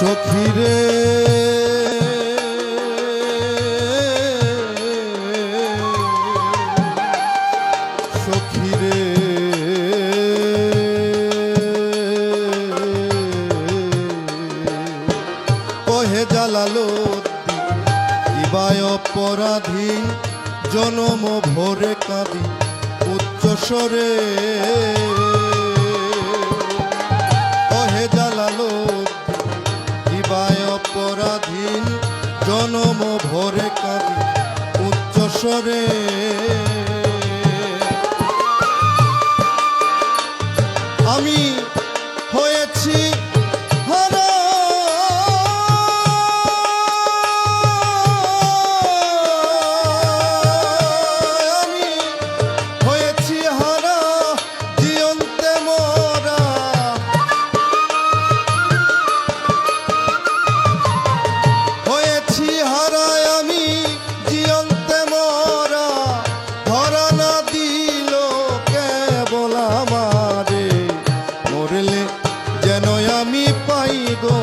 সখিরে। সখিরে। কহে জালালো দিবায় অপরাধী জনম ভরে কাঁদি উচ্চস্বরে। অপরাধীন জনম ভরে কাঁদি উচ্চস্বরে আমি হয়েছি হারায় আমি জিয়ন্তে মরা ধরা না দিল কেবল আমারে। মরলে যেন আমি পাই গো